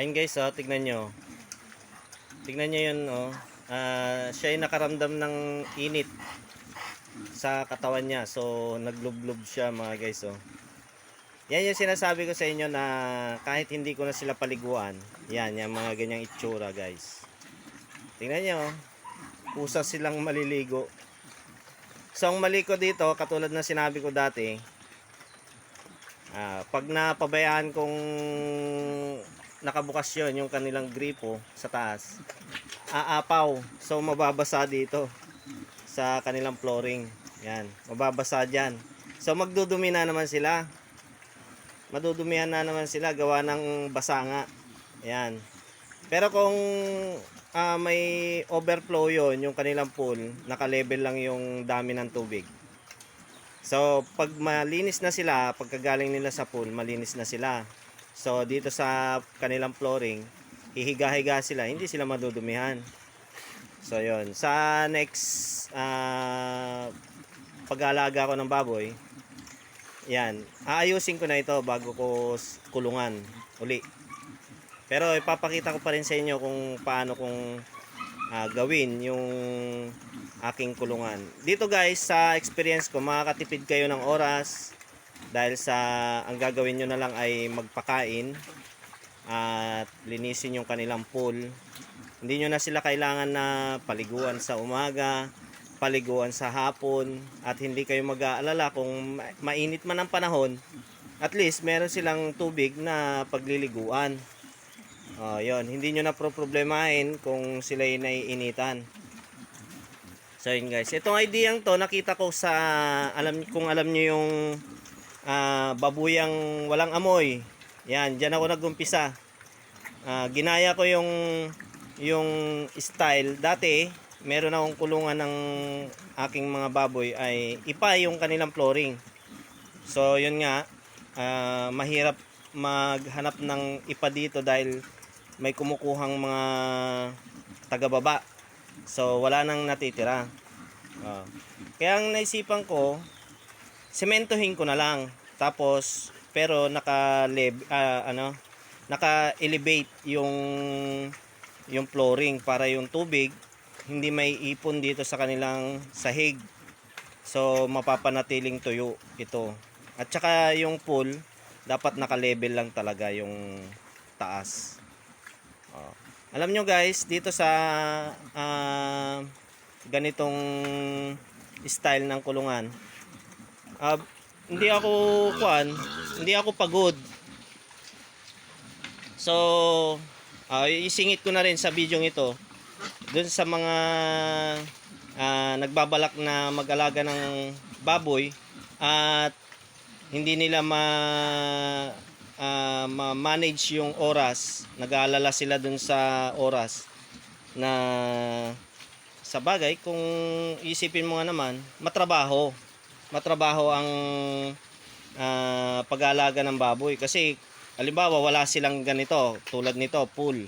Ayun guys, oh, tignan nyo. Tignan nyo yun, oh. Ah, siya ay nakaramdam ng init sa katawan niya. So, naglublob siya mga guys, oh. Yan yung sinasabi ko sa inyo na kahit hindi ko na sila paliguan, yan, yung mga ganyang itsura guys. Tingnan nyo, oh. pusa silang maliligo. So, ang mali ko dito, katulad na sinabi ko dati, ah, pag napabayaan kong nakabukas yon yung kanilang gripo sa taas, aapaw. So, mababasa dito sa kanilang flooring. Yan, mababasa dyan. So, magdudumi na naman sila. Madudumihan na naman sila gawa ng basa nga. Yan. Pero kung ah, may overflow yon yung kanilang pool, naka-level lang yung dami ng tubig. So, pag malinis na sila, pagkagaling nila sa pool, malinis na sila. So, dito sa kanilang flooring, hihiga-higa sila, hindi sila madudumihan. So, yon Sa next ah, pag-aalaga ko ng baboy, yan, aayusin ko na ito bago ko kulungan uli. Pero ipapakita ko pa rin sa inyo kung paano kung ah, gawin yung aking kulungan. Dito guys, sa experience ko, makakatipid kayo ng oras dahil sa ang gagawin nyo na lang ay magpakain at linisin yung kanilang pool. Hindi nyo na sila kailangan na paliguan sa umaga, paliguan sa hapon at hindi kayo mag-aalala kung ma- mainit man ang panahon, at least meron silang tubig na pagliliguan. Oh, yon, hindi nyo na pro problemahin kung sila ay naiinitan. So yun guys, itong idea to nakita ko sa alam kung alam niyo yung ah, babuyang walang amoy. Yan, diyan ako nagumpisa. Ah, ginaya ko yung yung style dati meron akong kulungan ng aking mga baboy ay ipa yung kanilang flooring. So yun nga ah, mahirap maghanap ng ipa dito dahil may kumukuhang mga tagababa. So wala nang natitira. Ah. kaya ang naisipan ko sementohin ko na lang. Tapos pero naka ah, ano naka-elevate yung yung flooring para yung tubig hindi may ipon dito sa kanilang sahig. So mapapanatiling tuyo ito. At saka yung pool dapat naka-level lang talaga yung taas. Oh. Alam nyo guys, dito sa ah, ganitong style ng kulungan, ah, hindi ako kuan, hindi ako pagod. So, ah, isingit ko na rin sa video ito dun sa mga ah, nagbabalak na mag-alaga ng baboy at hindi nila ma ah, ma-manage yung oras. Nag-aalala sila dun sa oras na sa bagay kung isipin mo nga naman, matrabaho. Matrabaho ang ah, pag-aalaga ng baboy kasi halimbawa wala silang ganito, tulad nito, pool.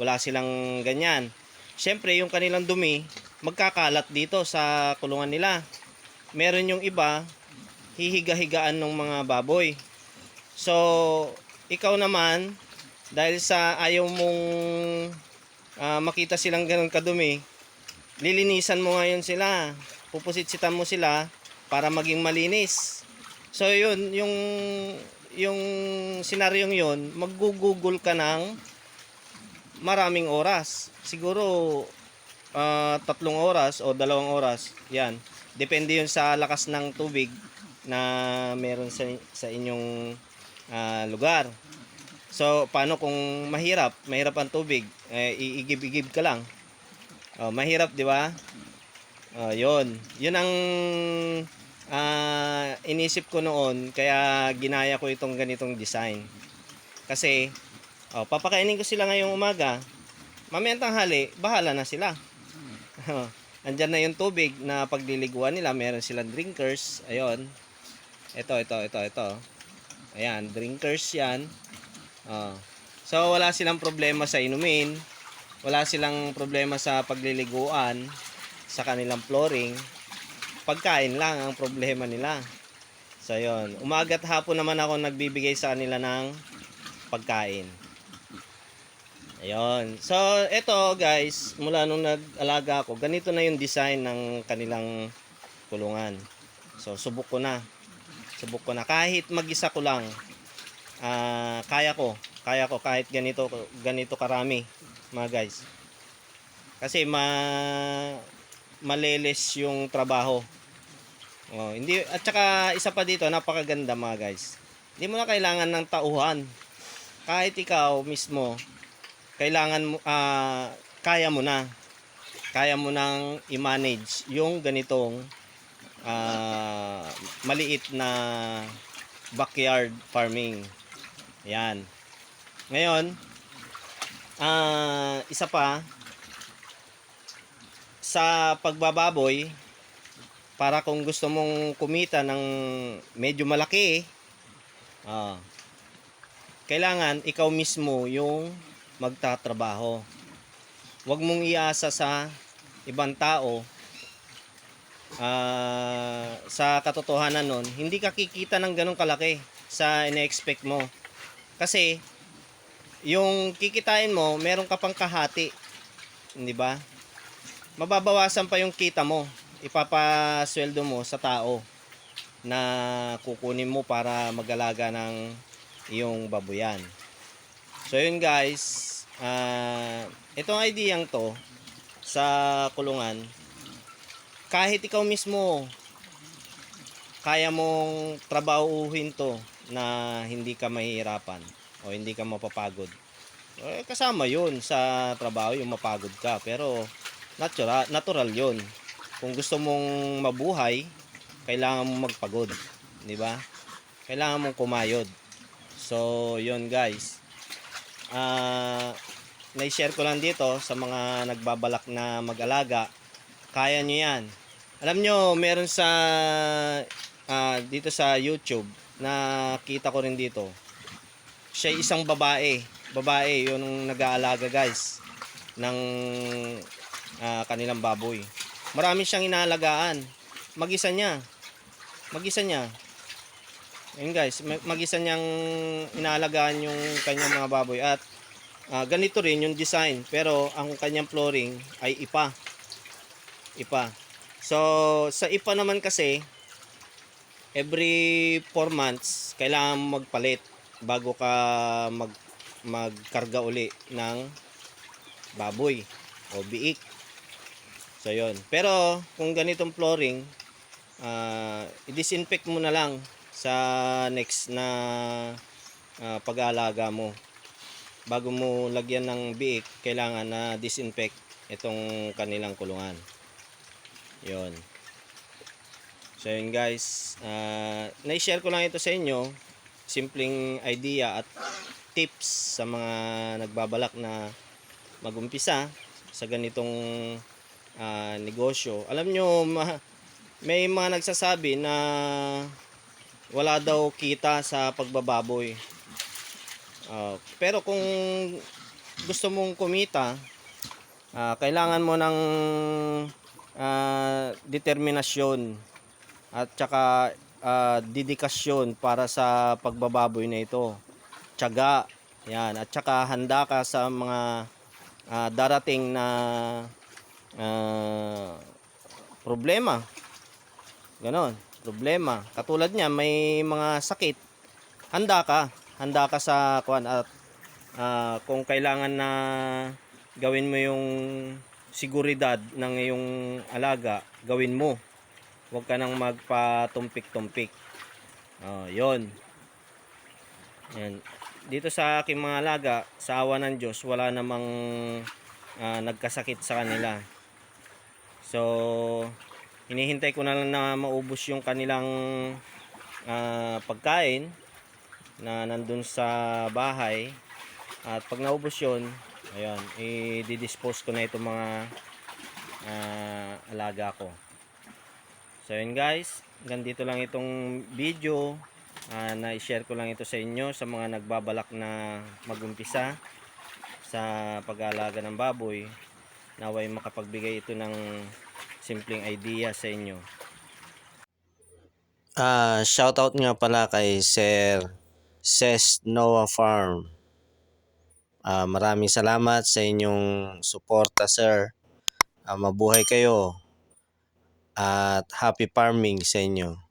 Wala silang ganyan. Siyempre, yung kanilang dumi, magkakalat dito sa kulungan nila. Meron yung iba, hihiga-higaan ng mga baboy. So, ikaw naman, dahil sa ayaw mong ah, makita silang ganun kadumi, lilinisan mo ngayon sila. Pupusitsitan mo sila para maging malinis. So, yun, yung yung senaryong yun, maggugugol ka ng maraming oras. Siguro ah, tatlong oras o dalawang oras. Yan. Depende yun sa lakas ng tubig na meron sa, sa inyong ah, lugar. So, paano kung mahirap? Mahirap ang tubig. Eh, iigib-igib ka lang. Oh, mahirap, di ba? Oh, yun. Yun ang ah, inisip ko noon. Kaya ginaya ko itong ganitong design. Kasi, Oh, papakainin ko sila ngayong umaga. Mamayang tanghali, bahala na sila. Oh, Andyan na yung tubig na pagliliguan nila. Meron silang drinkers. Ayun. Ito, ito, ito, ito. Ayan, drinkers yan. Oh. So, wala silang problema sa inumin. Wala silang problema sa pagliliguan sa kanilang flooring. Pagkain lang ang problema nila. So, yun. Umaga at hapon naman ako nagbibigay sa kanila ng pagkain. Ayun. So, ito guys, mula nung nag-alaga ako, ganito na yung design ng kanilang kulungan. So, subok ko na. Subok ko na. Kahit mag-isa ko lang, ah, kaya ko. Kaya ko kahit ganito, ganito karami, mga guys. Kasi ma maleles yung trabaho. Oh, hindi at saka isa pa dito, napakaganda mga guys. Hindi mo na kailangan ng tauhan. Kahit ikaw mismo, kailangan mo ah, kaya mo na. Kaya mo nang i-manage yung ganitong ah, maliit na backyard farming. Yan. Ngayon, ah, isa pa sa pagbababoy, para kung gusto mong kumita ng medyo malaki, ah, kailangan ikaw mismo yung magtatrabaho. Huwag mong iasa sa ibang tao. Ah, sa katotohanan nun, hindi ka kikita ng ganong kalaki sa ine-expect mo. Kasi, yung kikitain mo, meron ka pang kahati. Hindi ba? Mababawasan pa yung kita mo. Ipapasweldo mo sa tao na kukunin mo para mag-alaga ng iyong babuyan. So yun guys, ah itong ideyang to sa kulungan, kahit ikaw mismo kaya mong trabahuhin to na hindi ka mahihirapan o hindi ka mapapagod. Eh, kasama yun sa trabaho yung mapagod ka pero natural, natural yun. Kung gusto mong mabuhay, kailangan mong magpagod, di ba? Kailangan mong kumayod. So, yun guys. Ah, na-share ko lang dito sa mga nagbabalak na mag-alaga. Kaya nyo yan. Alam nyo, meron sa ah, dito sa YouTube na kita ko rin dito. Siya isang babae. Babae, ang nag-aalaga guys ng ah, kanilang baboy. Marami siyang inaalagaan. Mag-isa niya. Mag-isa niya. Ayun guys, ma- mag-isa niyang inaalagaan yung kanyang mga baboy at ah, ganito rin yung design pero ang kanyang flooring ay ipa. Ipa. So, sa ipa naman kasi every 4 months kailangan magpalit bago ka mag magkarga uli ng baboy o biik. So, yon. Pero, kung ganitong flooring, ah, i-disinfect mo na lang sa next na ah, pag-aalaga mo. Bago mo lagyan ng biik, kailangan na disinfect itong kanilang kulungan. Yon. So, yun guys. ah, na-share ko lang ito sa inyo. Simpleng idea at tips sa mga nagbabalak na magumpisa sa ganitong ah, negosyo. Alam nyo, ma- may mga nagsasabi na wala daw kita sa pagbababoy. Ah, pero kung gusto mong kumita, ah, kailangan mo ng ah, determinasyon at saka ah, dedikasyon para sa pagbababoy na ito. Tiyaga, yan, at saka handa ka sa mga ah, darating na ah, problema. Ganon, problema. Katulad niya, may mga sakit. Handa ka. Handa ka sa kuan at ah, kung kailangan na gawin mo yung seguridad ng iyong alaga, gawin mo. Huwag ka nang magpatumpik-tumpik. Oh, 'yon. Yan. Dito sa aking mga alaga, sa awa ng Diyos, wala namang ah, nagkasakit sa kanila. So, hinihintay ko na lang na maubos yung kanilang ah, pagkain na nandun sa bahay. At pag naubos yun, ayun, i-dispose ko na itong mga ah, alaga ko. So yun guys, hanggang dito lang itong video. Ah, na-share ko lang ito sa inyo sa mga nagbabalak na magumpisa sa pag-aalaga ng baboy. Naway makapagbigay ito ng simpleng idea sa inyo. Ah, shoutout nga pala kay Sir Ses Noah Farm. Ah, maraming salamat sa inyong suporta, sir. Ah, mabuhay kayo. At happy farming sa inyo.